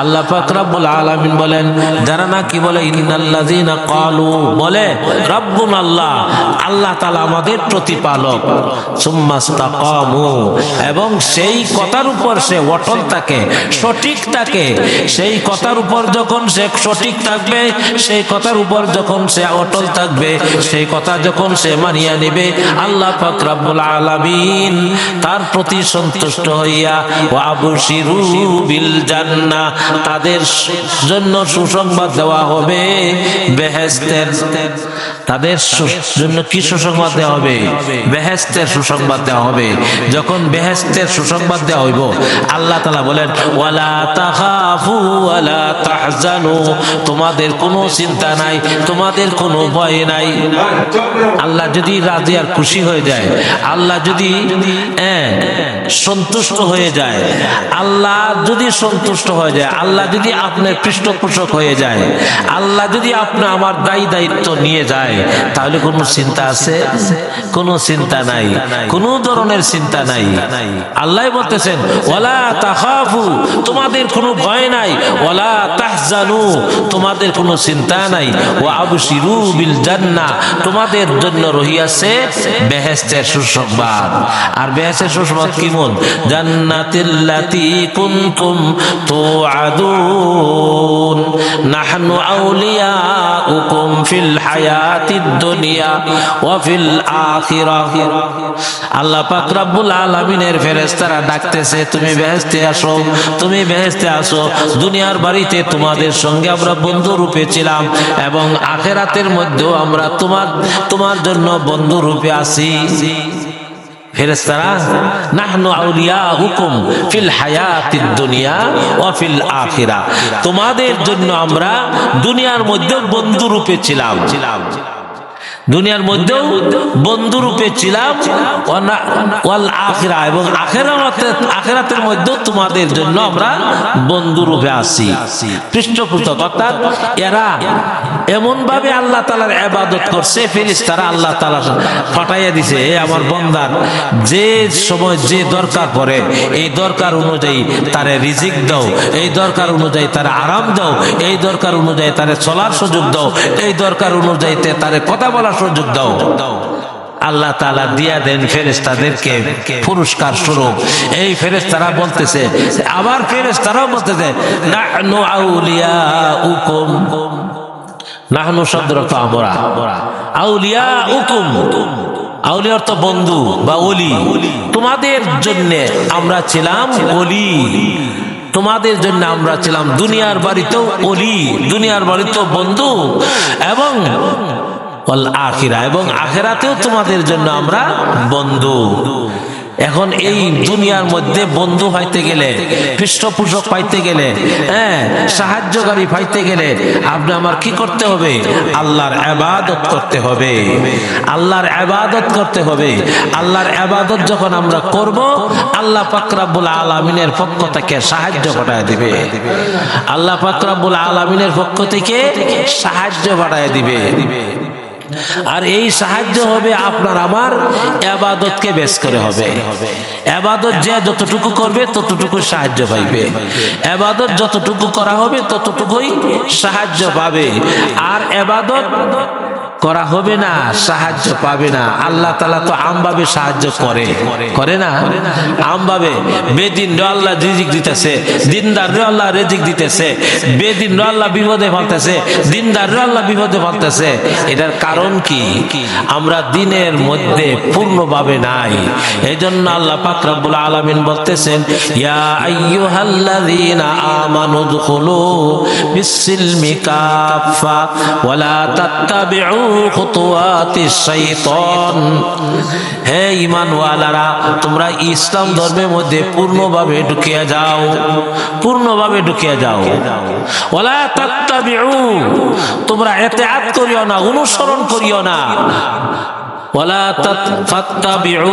আল্লাহ পাক রব্বুল আলামিন বলেন, যারা নাকি বলে, ইন্নাল্লাযীনা ক্বালু বলে রব্বুন আল্লাহ আল্লাহ তাআলা আমাদের প্রতিপালক সুম্মাস্তাকামু এবং সেই কথার উপর সে অটল থাকে, সঠিক থাকে, সেই কথার উপর যখন সে সঠিক থাকবে, সেই কথার উপর যখন সে অটল থাকবে, সেই কথা যখন সে মানিয়া নেবে, আল্লাহ পাক রব্বুল আলামিন তার প্রতি সন্তুষ্ট হইয়া, ওয়া বিল জান্নাহ তাদের জন্য সুসংবাদ দেওয়া হবে। বেহেস্তের তাদের জন্য কি সুসংবাদ দেওয়া হবে? বেহেস্তের সুসংবাদ দেওয়া হবে। যখন বেহেস্তের সুসংবাদ দেওয়া হইব, আল্লাহ তালা বলেন, ওয়ালা তাহাফু ওয়ালা তাহজানু। তোমাদের কোনো চিন্তা নাই, তোমাদের কোনো ভয় নাই। আল্লাহ যদি রাজি আর খুশি হয়ে যায়, আল্লাহ যদি সন্তুষ্ট হয়ে যায়, আল্লাহ যদি সন্তুষ্ট হয়ে যায় আল্লাহ যদি আপনার পৃষ্ঠপোষক হয়ে যায়, আল্লাহ যদি আপনি আমার দায়ী দায়িত্ব নিয়ে যায়, তাহলে কোনো চিন্তা আছে? কোনো চিন্তা নাই। কোনো ধরনের চিন্তা নাই। আল্লাহ বলতেছেন ওলা তাহাফু তোমাদের কোনো ভয় নাই। ওলা তাহজানু তোমাদের কোনো চিন্তা নাই। ও আবশিরু বিল জান্নাহ তোমাদের জন্য রহিয়াছে বেহেশতের সুসংবাদ। আর বেহেশতের সুসংবাদ কি মন? জান্নাতিল্লাতি কুনতুম তুআদুন নাহনু আউলিয়াউকুম ফিল হায়াতিদ দুনিয়া ওয়া ফিল আখিরাহ আল্লাহ পাক রব্বুল আলামিনের ফেরেশতারা ডাকতেছে, তুমি বেহেশতে আসো, তুমি বেহেশতে আসো। দুনিয়ার বাড়িতে তোমাদের সঙ্গে আমরা বন্ধু রূপে ছিলাম এবং আখেরাতের মধ্যেও আমরা তোমার তোমার জন্য বন্ধু রূপে আছি। ফেরেশতারা, নাহনু আউলিয়াউকুম ফিল হায়াতিদ দুনিয়া ও ফিল আখিরা। তোমাদের জন্য আমরা দুনিয়ার মধ্যে বন্ধু রূপে ছিলাম ছিলাম। দুনিয়ার মধ্যেও বন্ধু রূপে ছিলাম আখিরা, এবং আখেরাতের আখেরাতের মধ্যেও তোমাদের জন্য আমরা বন্ধু রূপে আছি। পৃষ্ঠপোষক, অর্থাৎ এরা এমন ভাবে আল্লাহ তালার আবাদত করছে ফেরিস তারা আল্লাহ তালা ফাটাইয়া দিছে, এ আমার বন্দার, যে সময় যে দরকার পড়ে, এই দরকার অনুযায়ী তারে রিজিক দাও, এই দরকার অনুযায়ী তারে আরাম দাও, এই দরকার অনুযায়ী তারে চলার সুযোগ দাও, এই দরকার অনুযায়ী তারে কথা বলার সুযোগ দাও। আল্লাহ তালা দিয়া দেন ফেরেস্তাদেরকে পুরস্কার স্বরূপ। এই ফেরেস্তারা বলতেছে আবার ফেরেস্তারাও বলতেছে, নাহনু আউলিয়াউকুম। নাহনু শব্দটা তো আমরা। আউলিয়া উকুম আউলিয়া অর্থ বন্ধু বা অলি তোমাদের জন্য আমরা ছিলাম অলি তোমাদের জন্য আমরা ছিলাম দুনিয়ার বাড়িতেও অলি দুনিয়ার বাড়িতেও বন্ধু। এবং ওয়াল আখিরা, এবং আখেরাতেও তোমাদের জন্য আমরা বন্ধু। এখন এই দুনিয়ার মধ্যে বন্ধু পাইতে গেলে, পৃষ্ঠপোষক পাইতে গেলে হ্যাঁ সাহায্যকারী পাইতে গেলে, আপনি আমার কি করতে হবে? আল্লাহর আবাদত করতে হবে। আল্লাহর আবাদত করতে হবে। আল্লাহর আবাদত যখন আমরা করব, আল্লাহ পাকরাবুল আলমিনের পক্ষ থেকে সাহায্য পাঠায় দিবে। আল্লাহ পাকরাবুল আলমিনের পক্ষ থেকে সাহায্য পাঠায় দিবে। আর এই সাহায্য হবে আপনার আমার আবাদতকে বেশ করে হবে। আবাদত যে যতটুকু করবে ততটুকু সাহায্য পাইবে। আবাদত যতটুকু করা হবে ততটুকুই সাহায্য পাবে। আর আবাদত করা হবে না, সাহায্য পাবে না। আল্লাহ তালা তো আমভাবে সাহায্য করে। করে না? আমভাবে। বেদিন রে আল্লাহ রিজিক দিতেছে, দিনদার রে আল্লাহ রেজিক দিতেছে, বেদিন আল্লাহ বিপদে ফেলতেছে দিনদার রে আল্লাহ বিপদে ফেলতেছে এটার কারণ কি? আমরা দিনের মধ্যে পূর্ণভাবে নাই। এই জন্য আল্লাহ পাক রব্বুল আলামিন বলতেছেন, ইয়া আইয়ুহাল্লাযীনা আমানু দুখুলু বিসসিলমি কাফা ওয়ালা হে ঈমানওয়ালারা, তোমরা ইসলাম ধর্মের মধ্যে পূর্ণভাবে ঢুকিয়া যাও। পূর্ণভাবে ঢুকিয়ে যাও। ওলা তাত্তাবিউ, তোমরা এতে আত করিও না, অনুসরণ করিও না। ওয়ালা তাত্তাবিউ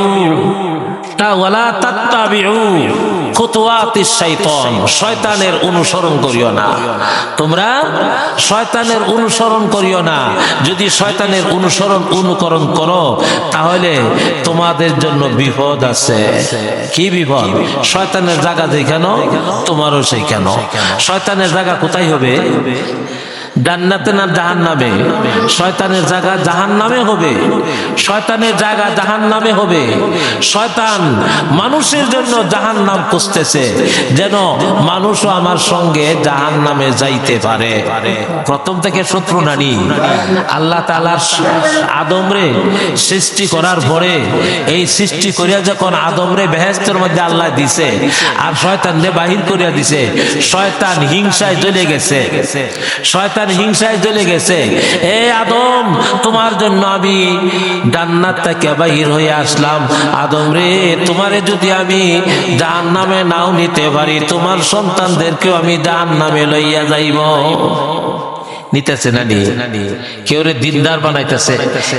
তা ওয়ালা তাত্তাবিউ শাইতান, শয়তানের অনুসরণ করিও না। তোমরা শয়তানের অনুসরণ করিও না। যদি শয়তানের অনুসরণ অনুকরণ করো, তাহলে তোমাদের জন্য বিপদ আছে। কি বিপদ? শয়তানের জায়গা যেখানে, তোমারও সেইখানে। শয়তানের জায়গা কোথায় হবে? জান্নাতে না জাহান নামে শয়তানের জায়গা জাহান নামে হবে। শয়তানের জায়গা জাহান নামে হবে। শয়তান মানুষের জন্য জাহান নাম খুঁজতেছে, যেন মানুষও আমার সঙ্গে জাহান নামে যাইতে পারে। প্রথম থেকে শত্রু নানি আল্লাহ তালার আদমরে সৃষ্টি করার পরে এই সৃষ্টি করিয়া যখন আদমরে বেহেস্তের মধ্যে আল্লাহ দিছে, আর শয়তান রে বাহির করিয়া দিছে, শয়তান হিংসায় জ্বলে গেছে। শয়তান হিংসায় জ্বলে গেছে। এ আদম, তোমার জন্য আমি জান্নাত থেকে বাহির হয়ে আসলাম। আদম রে, তোমারে যদি আমি জাহান নামে নাও নিতে পারি, তোমার সন্তানদেরকেও আমি জাহান নামে লইয়া যাইব। নিতেছে না নি? কেউ রে দিনদার বানাইতেছে,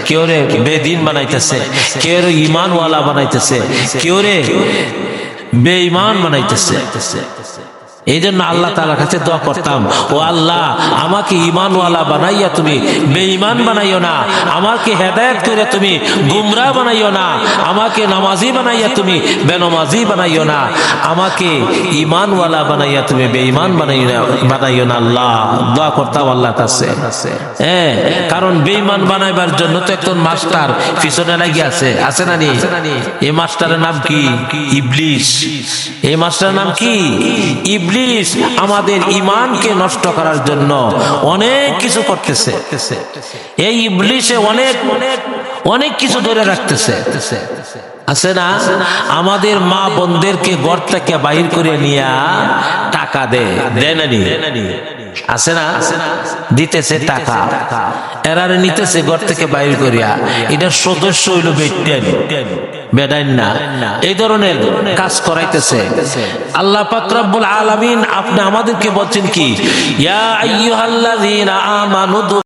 কেউ রে বেদিন বানাইতেছে, কেউ রে ইমানওয়ালা বানাইতেছে, কেউ রে বেঈমান বানাইতেছে। এই জন্য আল্লাহ তালার কাছে দোয়া করতাম, ও আল্লাহ, আমাকে ইমানওয়ালা বানাইয়া তুমি, বেঈমান বানাইও না, আমাকে হেদায়ত করে তুমি গুমরা বানাইও না, আমাকে নামাজি বানাইয়া তুমি, বেনমাজি বানাইও না, আমাকে ইমানওয়ালা বানাইয়া তুমি, বেঈমান বানাইও না বানাইও না আল্লাহ। দোয়া করতাম আল্লাহ কাছে। হ্যাঁ কারণ বেঈমান বানাইবার জন্য তো একজন মাস্টার পিছনে লাগিয়ে আছে আছে না নি এই মাস্টারের নাম কি? ইবলিশ এই মাস্টারের নাম কি? ইবলিশ আমাদের ইমানকে নষ্ট করার জন্য অনেক কিছু করতেছে। এই ইবলিশে অনেক অনেক কিছু ধরে রাখতেছে। আছে না? আমাদের মা বোনদেরকে ঘর থেকে বাহির করে নিয়ে টাকা দেয় দেয় নি। আছে না? দিতেছে টাকা। এরারে নিতেছে ঘর থেকে বাইর করিয়া। এটার সদস্য হইল বেটেন বেডাইন না। এই ধরনের কাজ করাইতেছে। আল্লাহ পাক রব্বুল আলামিন আপনি আমাদেরকে বলছেন কি? ইয়া আইয়ুহাল্লাযীনা আমানু